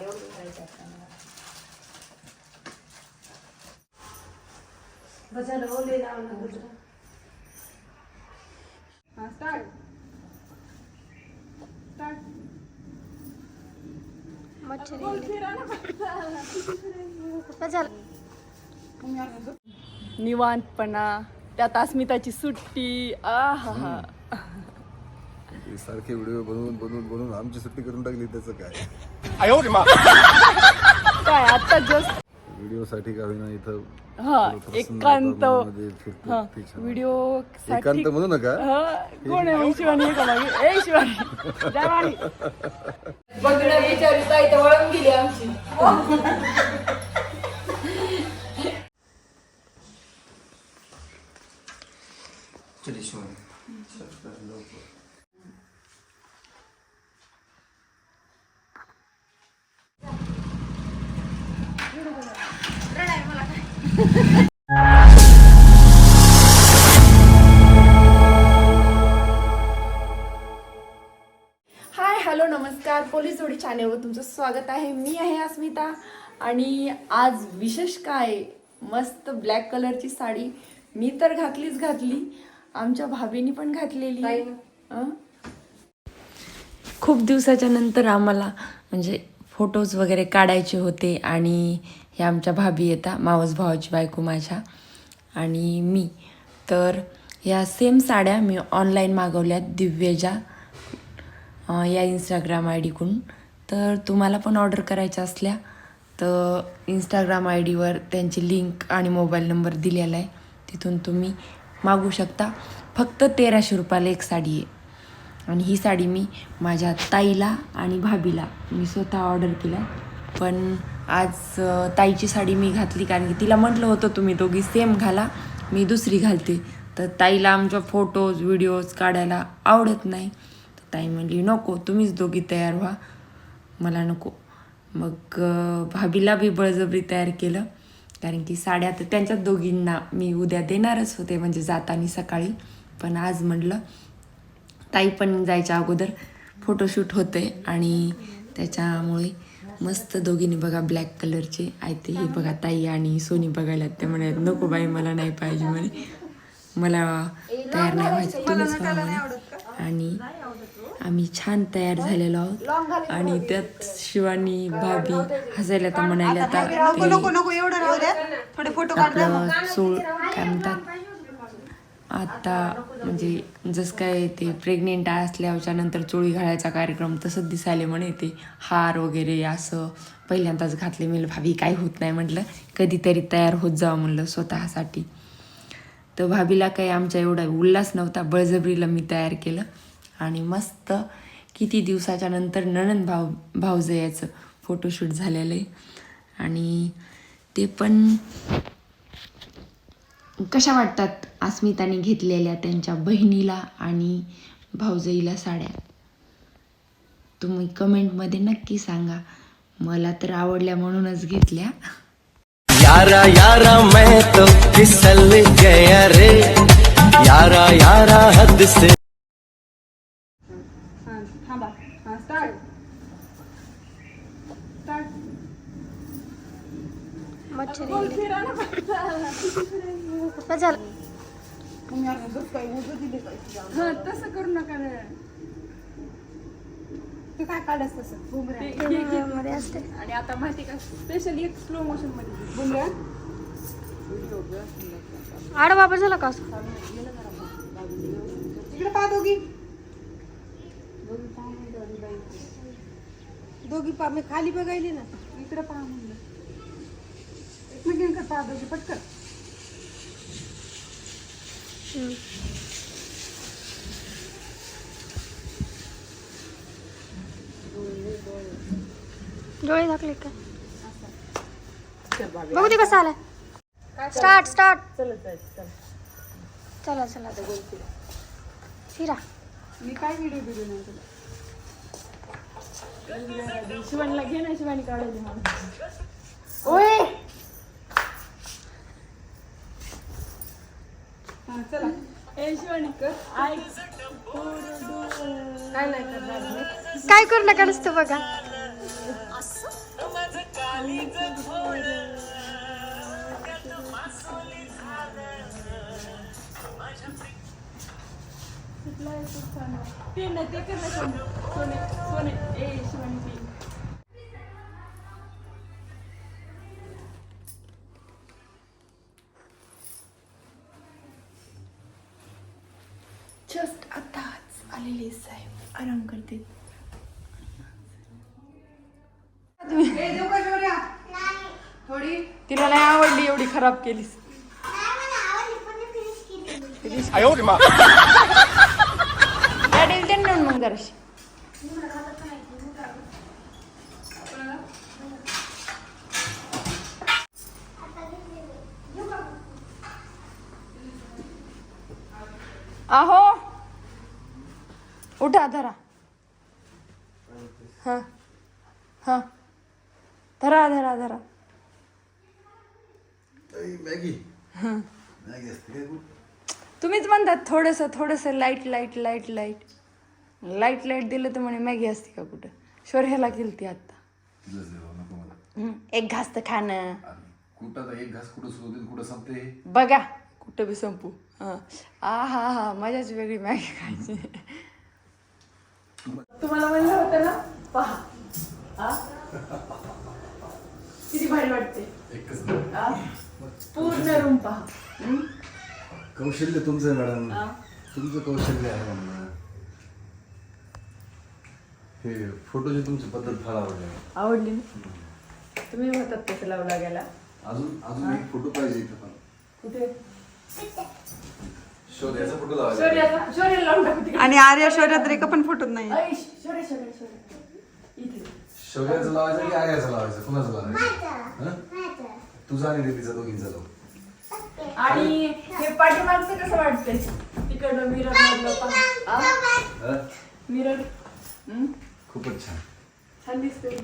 रुमाल एवढं घालायचं असतं मला. ओले लावलं दुसरं. हा स्टार्ट स्टार्ट निवांतपणा त्यात अस्मिताची सुट्टी आ हा हा सारखे व्हिडिओ बनवून बनवून बनवून आमची सुट्टी करून टाकली त्याचं काय? काय आता जस्ट व्हिडिओ साठी का होईना इथं. हा एकांत. व्हिडिओ एकांत म्हणू नका. हा, कोण आहे? मग शिवानी आहे का मागे ए शिवानी. बघणं विचारित ताई तर वळून गेली आमची. हाय हॅलो नमस्कार. पोलीस जोडी चॅनेलवर तुमचं स्वागत आहे. मी आहे अस्मिता आणि आज विशेष काय? मस्त ब्लॅक कलरची साडी. मी तर घातलीच घातली. आमच्या भाभीनी पण घातलेली? खूप दिवसाच्या नंतर आम्हाला म्हणजे फोटोज वगैरे काढायचे होते आणि या आमच्या भाभी येतात मावस भावाची बायको माझ्या आणि मी. तर ह्या सेम साड्या मी ऑनलाईन मागवल्यात दिव्यजा या इंस्टाग्राम आय डीकडून तर तुम्हाला पण ऑर्डर करायच्या असल्या तर इंस्टाग्राम आय डीवर त्यांची लिंक आणि मोबाईल नंबर दिलेला आहे. तिथून तुम्ही मागू शकता. फक्त तेराशे रुपयाला एक साडी आहे. आणि ही साडी मी माझ्या ताईला आणि भाभीला मी स्वतः ऑर्डर केल्या पण आज ताईची साडी मी घातली कारण की तिला म्हटलं होतं तुम्ही दोघी सेम घाला मी दुसरी घालते. तर ताईला आमच्या फोटोज व्हिडिओज काढायला आवडत नाही. तर ताई म्हणली नको तुम्हीच दोघी तयार व्हा. मला नको. मग भाभीला बी बळजबरी तयार केलं. कारण की साड्या तर त्यांच्याच दोघींना मी उद्या देणारच होते म्हणजे जाताना सकाळी. पण आज म्हटलं ताई पण जायच्या अगोदर फोटोशूट होते आणि त्याच्यामुळे मस्त दोघींनी बघा ब्लॅक कलरचे आहे ते हे बघा ताई आणि सोनी बघायला ते म्हणे नको बाई मला नाही पाहिजे. म्हणे मला तयार नाही व्हायचं तुम्हीच व्हा म्हणे. आणि आम्ही छान तयार झालेलो आहोत. आणि त्यात शिवानी भाभी हसायला तर म्हणायला आता आपलं चूळ काय म्हणतात? आता म्हणजे जसं काय ते प्रेग्नेंट असल्याच्या नंतर चोळी घालायचा कार्यक्रम तसंच दिसायले म्हणे ते हार वगैरे असं पहिल्यांदाच घातले. मी भाभी काय होत नाही. म्हटलं कधीतरी तयार होत जावं म्हणलं स्वतःसाठी. तर भाभीला काही आमच्या एवढा उल्हास नव्हता. बळजबरीला मी तयार केलं. आणि मस्त किती दिवसाच्या नंतर नणंद भाव भाऊजयाचं फोटोशूट झालेलं आहे. आणि ते पण कशा वाटतात अस्मिताने घेतलेल्या त्यांच्या बहिणीला आणि भाऊजाईला साड्या? तुम्ही कमेंटमध्ये नक्की सांगा. मला तर आवडल्या म्हणूनच घेतल्या. यारा यारा मैं तो फिसल गया रे. यारा यारा हद से हा थांबा. हा स्टार्ट स्टार्ट हा तसं करू नका रे. ते काय काढायचं तसं? बुमऱ्या आणि आता माहिती का स्पेशल एक स्लो मोशनमध्ये. बुमऱ्या आड बाबा झाला का असं? इकडे पहा दोघी. दोघी पा मी खाली बघायली ना. इकडे पहा. एकमेकींकडे पहा दोघी पटकन डोळे झाकले का? बघू दे कसं आलाय स्टार्ट स्टार्ट चला चला फिरा. मी काय व्हिडिओ बिडिओ नाही तुला शिवानीला घे ना शिवानी काढायची मला. ओय! हा चला. ए शिवानी कर ऐक काय नाही करणार मी. काय करू नका नुसतं बघा. ते? ना ते कर ना सोने सोने सोने ए शिवानी आराम करते. तिला नाही आवडली एवढी खराब केलीस. ना मग जराशी. आहो. उठा धरा. हा. हा. धरा धरा धरा. मॅगी. मॅगी असते काय खूप? तुम्हीच म्हणतात थोडंसं थोडंसं light light light light light light दिलं तर म्हणे मॅगी असते का कुठं? शोर्याला केली ती आत्ता एक घास तर खाणं कुठं आता एक घास कुठं सुरू कुठं संपते? बघा कुठं बी संपू. हं. आ हा हा मजाच वेगळी मॅगी खायची. पहा? कौशल्य तुमचं आहे मॅडम. तुमचं कौशल्य आहे म्हणणं हे फोटोची तुमची पद्धत फार आवडली. आवडली ना? तुम्ही म्हणतात तसं लावू लागायला. अजून अजून एक फोटो पाहिजे इथं पण. कुठे? फोटो लावायचा. शौर्याचा? शौर्याला लावून टाकू तिकडे. आणि आर्या शौर्यात रेखा पण फुटत नाही. ऐ, शौर्य शौर्य शौर्य. इथे. शौर्याचं लावायचं की आर्याचं लावायचं? कुणाचं लावायचं? हं? तुझा आणि दिदीचा दोघींचा लाव. आणि हे पाठीमागचं कसं वाटतंय? तिकडं मिरर मधलं मिरर? खूपच छान. छान दिसतंय.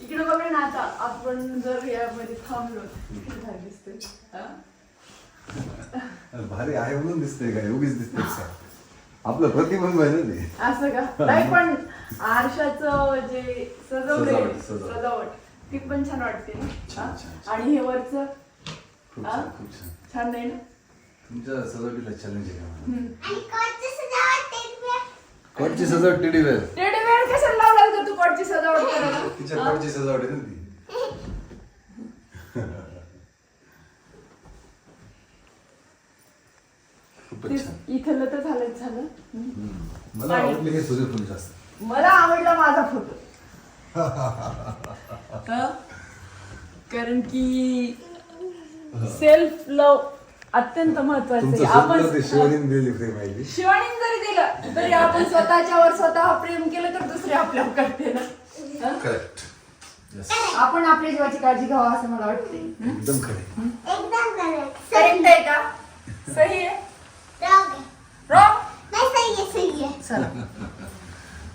इकडे बघा ना आता आपण जर यामध्ये थांबलो भारी दिसतंय. हा? भारी आहे म्हणून दिसतंय काय? उगीच दिसतंय का आपलं प्रतिबिंब आहे ना ते. असं का? नाही पण आरशाचं जे सजवलंय सजावट, ती पण छान वाटते. ना छान? छान, आणि हे वरचं? खूप? छान खूप छान छान नाही ना तुमच्या सजावटीला चॅलेंज आहे का. कोणची सजावट टेडी वेअर टेडी बेअर कशाला लावला होता तू कोटची सजावट करायला? तिच्या कोणची सजावट आहे ना ती? खूपच छान. इथलं तर झालंच झालं. मला आवडले हे सूर्यफूल जास्त. मला आवडला माझा फोटो. कारण की सेल्फ लव अत्यंत महत्वाचं आहे. आपण शिवणीन दिलेली फ्रेम आहे ती. शिवाणीन जरी दिलं तरी आपण स्वतःच्यावर स्वतः प्रेम केलं तर दुसरे आपल्यावर करते ना? करेक्ट. आपण आपल्या जीवाची काळजी घ्यावा असं मला वाटते एकदम खरे करेक्ट आहे. का? सही आहे? रॉंग चला.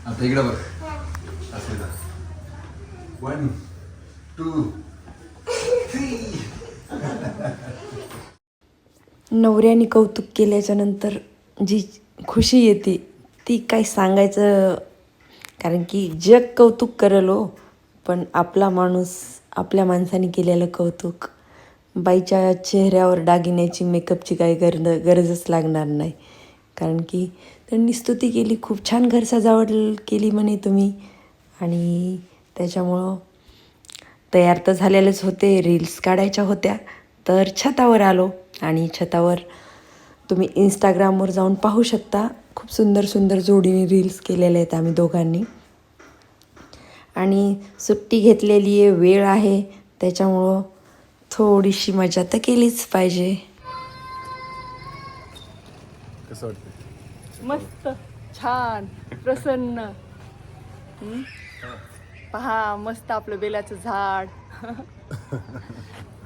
आता इकडे बघ. असले वन टू नवऱ्याने कौतुक केल्याच्यानंतर जी खुशी येते ती काय सांगायचं कारण की जग कौतुक करेल हो पण आपला माणूस आपल्या माणसाने केलेलं कौतुक बाईच्या चेहऱ्यावर दागिन्याची मेकअपची काही गरज गरजच लागणार नाही. कारण की त्यांनी स्तुती केली खूप छान घर सजावट केली म्हणे तुम्ही. आणि त्याच्यामुळं तयार तर झालेलेच होते रील्स काढायच्या होत्या तर छतावर आलो. आणि छतावर तुम्ही इंस्टाग्रामवर जाऊन पाहू शकता. खूप सुंदर सुंदर जोडीने रील्स केलेले आहेत आम्ही दोघांनी. आणि सुट्टी घेतलेली आहे वेळ आहे. त्याच्यामुळं थोडीशी मजा तर केलीच पाहिजे. कसं वाटतं मस्त. छान. प्रसन्न? पहा मस्त आपलं बेलाचं झाड?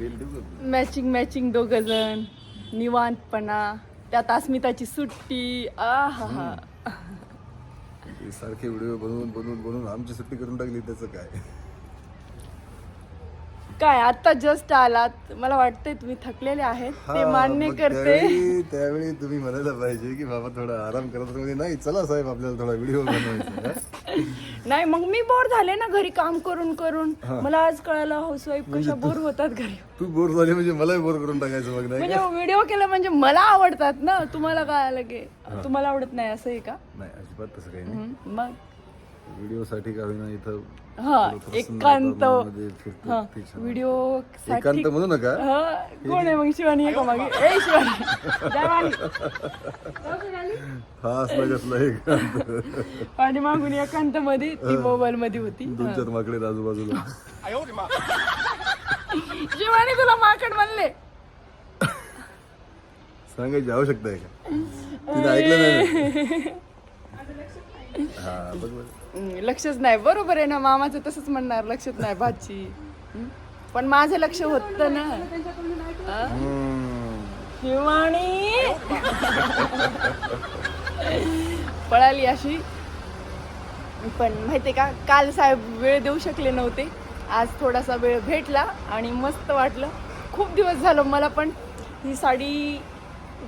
मॅचिंग मॅचिंग दोघ जण निवांतपणा. त्यात अस्मिताची सुट्टी. आ हा हा सारखे व्हिडिओ बनवून बनवून बनवून आमची सुट्टी करून टाकली त्याचं काय? काय आता जस्ट आलात. मला वाटतंय तुम्ही थकलेले आहेत. ते मान्य करते. त्यावेळी तुम्ही म्हणायला पाहिजे की बाबा थोडा आराम करत म्हणजे नाही चला साहेब आपल्याला थोडा व्हिडिओ बनवायचा. नाही मग मी बोर झाले ना घरी काम करून करून. मला आज कळालं हाऊसवाईफ कशा बोर होतात घरी. तू बोर झाली म्हणजे मलाही बोर करून टाकायचं मग नाही म्हणजे व्हिडिओ केला म्हणजे मला आवडतात ना तुम्हाला काय आलं की तुम्हाला आवडत नाही असं आहे का? नाही अजिबात तसं काही नाही. मग? व्हिडिओ साठी का होईना इथं हा एकांत हा. व्हिडिओ एकांत म्हणू नका. हा कोण आहे मग शिवानी आहे का मागे? ए शिवानी. हा असला कसला एकांत. पाणी मागून एकांत मध्ये ती मोबाईल मध्ये होती. दोन चार माकडे आजूबाजूला. शिवानी तुला माकड म्हणले. सांगायची आवश्यकता आहे का? तिने ऐकलं नाही. ना. हा बघ बघ हम्म, लक्षच नाही. बरोबर आहे ना मामाचं तसंच म्हणणार लक्षच नाही भाची. हम्म. पण माझं लक्ष होत ना. हा? हम्म. पळाली अशी. पण माहितीये का काल साहेब वेळ देऊ शकले नव्हते. आज थोडासा वेळ भेटला आणि मस्त वाटलं. खूप दिवस झालं मला पण ही साडी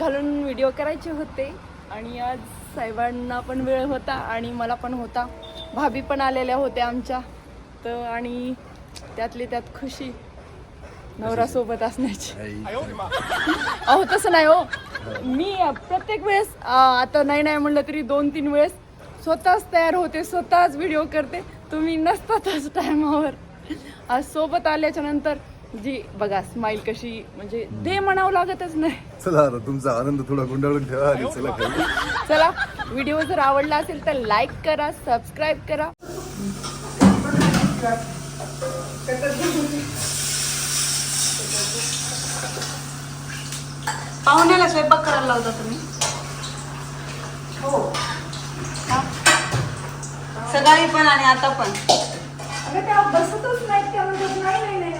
घालून व्हिडिओ करायचे होते. आणि आज साहेबांना पण वेळ होता आणि मला पण होता. भाभी पण आलेल्या होत्या आमच्या. तर आणि त्यातली त्यात खुशी नवरासोबत असण्याची. आई. अहो तसं नाही हो. मी प्रत्येक वेळेस आता नाही नाही म्हणलं तरी दोन तीन वेळेस स्वतःच तयार होते स्वतःच व्हिडिओ करते. तुम्ही नसतातच टायमावर. आज सोबत आल्याच्यानंतर जी बघा स्माईल कशी म्हणजे दे म्हणावं लागतच नाही. चला आता तुमचा आनंद थोडा गुंडाळून ठेवा आणि चला खाली. चला व्हिडिओ जर आवडला असेल तर लाईक करा सबस्क्राईब करा. पाहुण्याला स्वयंपाक करायला लावता तुम्ही? हो. सकाळी पण आणि आता पण? अगं त्या बसतच त्या म्हणतात नाही नाही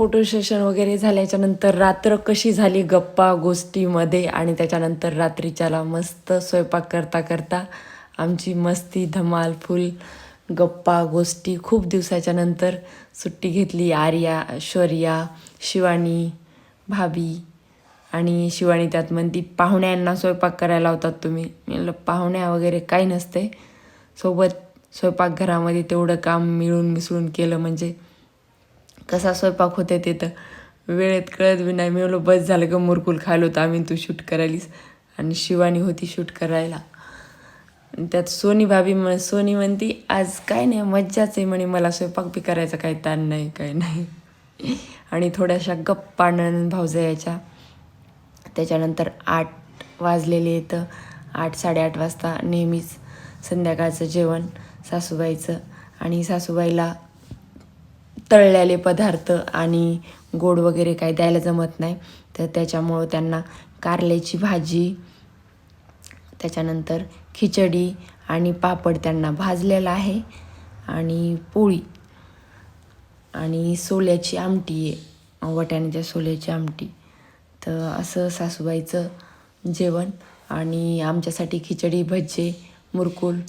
फोटो सेशन वगैरे झाल्याच्यानंतर रात्र कशी झाली गप्पा गोष्टीमध्ये आणि त्याच्यानंतर रात्रीच्याला मस्त स्वयंपाक करता करता आमची मस्ती धमाल फुल गप्पा गोष्टी खूप दिवसाच्या नंतर सुट्टी घेतली. आर्या शौर्या शिवानी भाभी आणि शिवानी त्यात म्हणती पाहुण्यांना स्वयंपाक करायला लावतात तुम्ही. म्हणलं पाहुण्या वगैरे काही नसते. सोबत स्वयंपाकघरामध्ये तेवढं काम मिळून मिसळून केलं म्हणजे कसा स्वयंपाक होते ते तर वेळेत कळत बी नाही. मिळलो बस झालं ग मुरकुल खायलो होतं आम्ही तू शूट करायलीस. आणि शिवानी होती शूट करायला. त्यात सोनी भाभी म्हण सोनी म्हणती आज काय नाही मज्जाच आहे म्हणे मला स्वयंपाक बी करायचा काही ताण नाही काय नाही. आणि थोड्याशा गप्पा भाऊजा यायच्या. त्याच्यानंतर आठ वाजलेले येतं आठ साडेआठ वाजता नेहमीच संध्याकाळचं जेवण सासूबाईचं. आणि सासूबाईला तळलेले पदार्थ आणि गोड वगैरे काही द्यायला जमत नाही. तर त्याच्यामुळं त्यांना कारल्याची भाजी त्याच्यानंतर खिचडी आणि पापड त्यांना भाजलेला आहे. आणि पोळी आणि सोल्याची आमटी आहे वटाण्याच्या सोल्याची आमटी. तर असं सासूबाईचं जेवण आणि आमच्यासाठी खिचडी भज्जे मुरकुल.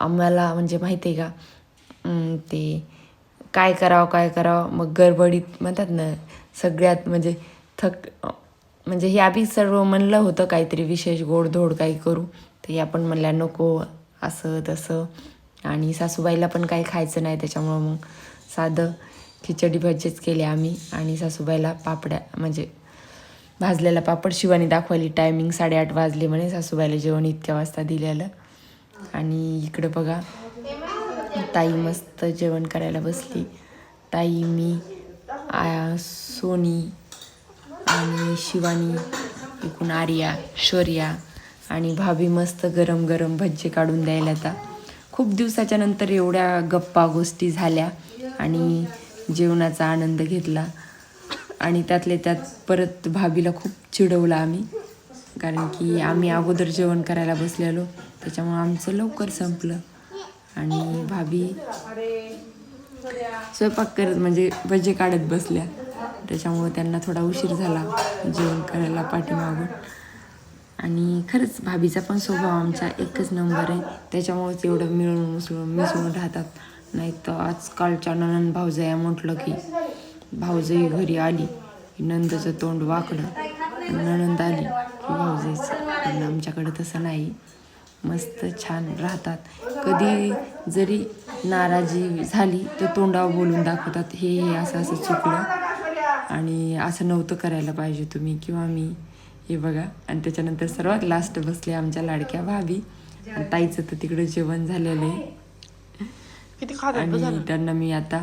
आम्हाला म्हणजे माहिती आहे का ते काय करावं काय करावं मग गडबडीत म्हणतात ना सगळ्यात म्हणजे थक म्हणजे हे आम्ही सर्व म्हणलं होतं काहीतरी विशेष गोडधोड काही करू तर या पण म्हणल्या नको असं तसं. आणि सासूबाईला पण काही खायचं नाही त्याच्यामुळं मग साधं खिचडी भज्जेच केले आम्ही आणि सासूबाईला पापड्या म्हणजे भाजलेला पापड शिवानी दाखवली. टायमिंग साडेआठ वाजले म्हणे सासूबाईला जेवण इतक्या वाजता दिलेलं. आणि इकडं बघा ताई मस्त जेवण करायला बसली. ताई मी आ सोनी आणि शिवानी इकून आर्या शौर्या आणि भाभी मस्त गरम गरम भज्जे काढून द्यायला आता. खूप दिवसाच्या नंतर एवढ्या गप्पा गोष्टी झाल्या आणि जेवणाचा आनंद घेतला. आणि त्यातले त्यात परत भाभीला खूप चिडवलं आम्ही. कारण की आम्ही अगोदर जेवण करायला बसलेलो त्याच्यामुळं आमचं लवकर संपलं. आणि भाभी स्वयंपाक करत म्हणजे भजे काढत बसल्या. त्याच्यामुळे त्यांना थोडा उशीर झाला जेवण करायला पाठीमागून. आणि खरंच भाभीचा पण स्वभाव आमचा एकच नंबर आहे. त्याच्यामुळेच एवढं मिळून मिसळून मिसळून राहतात. नाही तर आजकालच्या ननंद भाऊजया म्हटलं की भाऊजई घरी आली की नंदचं तोंड वाकडं ननंद नणंद आली की भाऊजाईचं पण आमच्याकडे तसं नाही. मस्त छान राहतात. कधी जरी नाराजी झाली तर तोंडावर बोलून दाखवतात हे हे असं असं चुकलं. आणि असं नव्हतं करायला पाहिजे तुम्ही किंवा मी. हे बघा. आणि त्याच्यानंतर सर्वात लास्ट बसले आमच्या लाडक्या भाभी. आणि ताईचं तर तिकडं जेवण झालेलं आहे. आणि त्यांना मी आता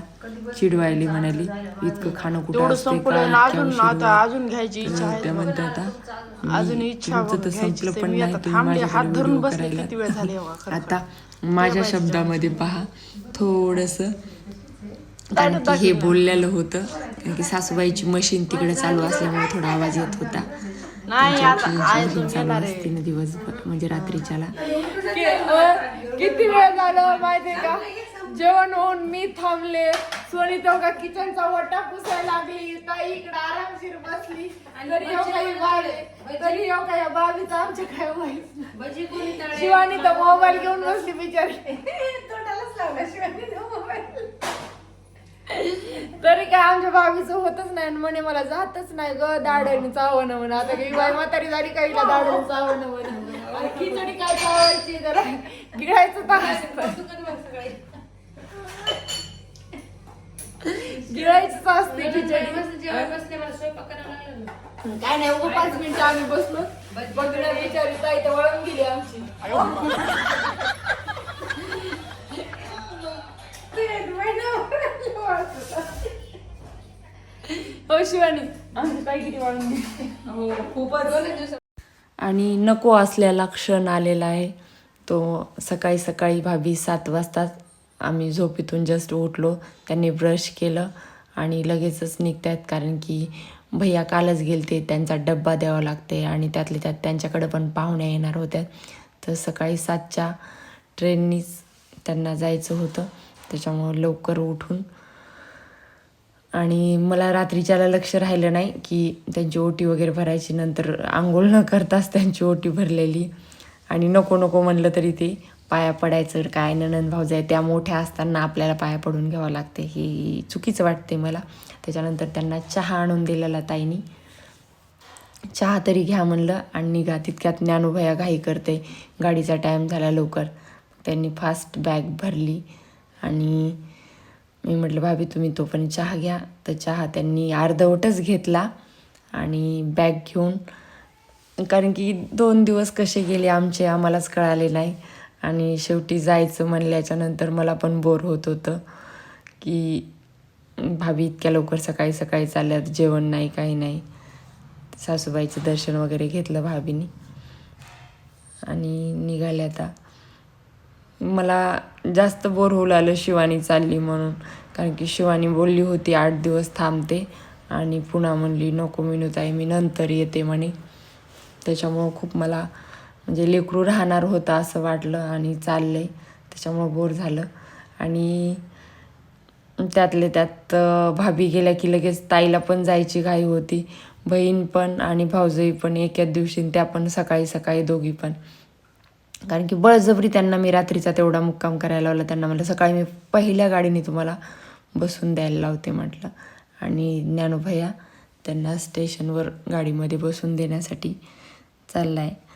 चिडवायले म्हणाली इतकं खाणं कुठं असते का इतक्या उशिरा?" अजून घ्यायची इच्छा आहे त्या म्हणतात आता अजून "मी- इच्छा तर संपलं. पण मी नाही आता तुम्ही थांबले, हात धरून व्हिडिओ बसले करायला किती वेळ झाले बघा, खरं. आता माझ्या शब्दामध्ये पहा थोडस कारण की हे बोललेलं होतं कारण की सासूबाईची मशीन तिकडे चालू असल्यामुळे थोडा आवाज येत होता. आता अजून चालू येणार असते ना दिवसभर म्हणजे रात्रीच्याला. किती वेळ झालं माहितीये का? जेवण होऊन मी थांबले. सोनी तेव्हा किचनचा वटा पुसायला लागली. ताई इकडे आरामशीर बसली. तरी येऊ काही बाळे तरी येऊ काही बाबीचं आमच्या काय माहीत शिवानी तर मोबाईल घेऊन बसली बिचारी. तोंडालाच लावला शिवानी मोबाईल तरी काय आमच्या भाभीचं होतच नाही म्हणे मला जातच नाही ग दाडणी चावणं म्हणा. आता काही बाई म्हातारी झाली काहीला दाडणी चावणं म्हणा. खिचडी काय चावायची? जरा गिळायचं गिळायचंच असते काय नाही उभं पाच मिनिटं आम्ही बसलो. बघण्या बिचारी ताई तर वळून गेली आमची. हो शिवानी आमची ताई किती वळून गेली. हो खूपच. आणि नको असलेला क्षण आलेला आहे. तो सकाळी सकाळी भाभी सात वाजताच आम्ही झोपेतून जस्ट उठलो. त्यांनी ब्रश केलं आणि लगेचच निघतायत कारण की भैया कालच गेलते. त्यांचा डब्बा द्यावा लागते आणि त्यातले त्यात त्यांच्याकडं पण पाहुण्या येणार होत्या तर सकाळी सातच्या ट्रेननीच त्यांना जायचं होतं. त्याच्यामुळं लवकर उठून. आणि मला रात्रीच्याला लक्ष राहिलं नाही की त्यांची ओटी वगैरे भरायची. नंतर आंघोळ न करताच त्यांची ओटी भरलेली. आणि नको नको म्हणलं तरी ते. पाया पडायचं काय ननंद भाऊज आहे त्या मोठ्या असताना आपल्याला पाया पडून घ्यावं लागते. हे चुकीचं वाटते मला. त्याच्यानंतर त्यांना चहा आणून दिलेला ताईनी चहा तरी घ्या म्हणलं आणि निघा. तितक्यात ज्ञानोभया घाई करते. गाडीचा टाईम झाला लवकर. त्यांनी फास्ट बॅग भरली आणि मी म्हटलं भाभी तुम्ही तो पण चहा घ्या. तर चहा त्यांनी अर्धवटच घेतला आणि बॅग घेऊन कारण की दोन दिवस कसे गेले आमचे आम्हालाच कळाले नाही. आणि शेवटी जायचं म्हणल्याच्यानंतर मला पण बोर होत होतं की भाभी इतक्या लवकर सकाळी सकाळी चालल्यात जेवण नाही काही नाही. सासूबाईचं दर्शन वगैरे घेतलं भाभीनी. आणि निघाले आता. मला जास्त बोर होऊ लागलं शिवानी चालली म्हणून. कारण की शिवानी बोलली होती आठ दिवस थांबते. आणि पुन्हा म्हणली नको मिनूताई मी नंतर येते म्हणे. त्याच्यामुळं खूप मला म्हणजे लेकरू राहणार होतं असं वाटलं आणि चाललंय. त्याच्यामुळं बोर झालं. आणि त्यातले त्यात भाभी गेल्या की लगेच ताईला पण जायची घाई होती. बहीण पण आणि भाऊजई पण एकाच दिवशी त्या पण सकाळी सकाळी दोघी पण. कारण की बळजबरी त्यांना मी रात्रीचा तेवढा मुक्काम करायला लावला. त्यांना म्हटलं सकाळी मी पहिल्या गाडीने तुम्हाला बसून द्यायला लावते म्हटलं. आणि ज्ञानोभया त्यांना स्टेशनवर गाडीमध्ये बसून देण्यासाठी चालला आहे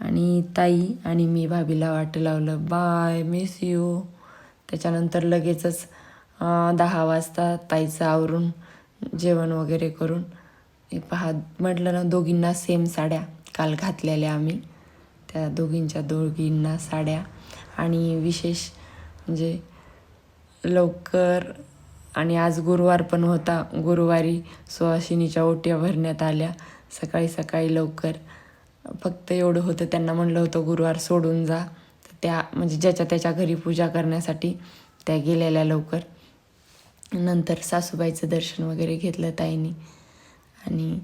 आणि ताई आणि मी भाभीला वाट लावलं बाय मिस यू त्याच्यानंतर लगेचच दहा वाजता ताईचं आवरून जेवण वगैरे करून पहा म्हटलं ना दोघींना सेम साड्या काल घातलेल्या आम्ही. त्या दोघींच्या दोघींना साड्या आणि विशेष म्हणजे लवकर आणि आज गुरुवार पण होता. गुरुवारी सुवासिनीच्या ओट्या भरण्यात आल्या. सकाळी सकाळी लवकर फक्त एवढं होतं. त्यांना म्हणलं होतं गुरुवार सोडून जा. तर त्या म्हणजे ज्याच्या त्याच्या घरी पूजा करण्यासाठी त्या गेलेल्या लवकर. नंतर सासूबाईचं दर्शन वगैरे घेतलं ताईनी. आणि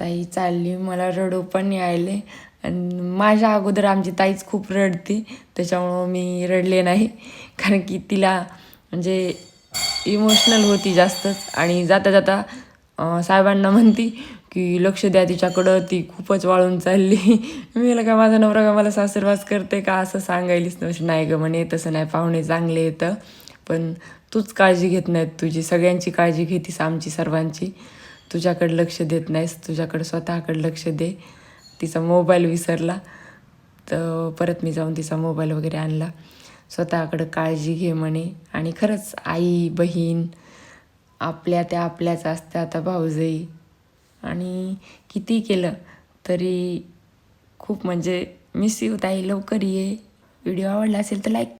ताई चालली. मला रडू पण यायले. आणि माझ्या अगोदर आमची ताईच खूप रडती. त्याच्यामुळं मी रडले नाही. कारण की तिला म्हणजे इमोशनल होती जास्तच. आणि जाता जाता साहेबांना म्हणती की लक्ष द्या तिच्याकडं ती खूपच वाळून चालली. मी का माझा नवरा का मला सासरवास करते का? असं सांगायलीच नव्हती नाही गं म्हणे तसं नाही. पाहुणे चांगले येतं पण तूच काळजी घेत नाहीत तुझी. सगळ्यांची काळजी घेतीस आमची सर्वांची. तुझ्याकडे लक्ष देत नाहीस. तुझ्याकडे स्वतःकडे लक्ष दे. तिचा मोबाईल विसरला. तर परत मी जाऊन तिचा मोबाईल वगैरे आणला. स्वतःकडं काळजी घे म्हणे. आणि खरंच आई बहीण आपल्या त्या आपल्याच असत्या आता भाऊजई. आणि किती केलं तरी खूप म्हणजे मिस यू ताई. लवकर ये. व्हिडिओ आवडला असेल तर लाईक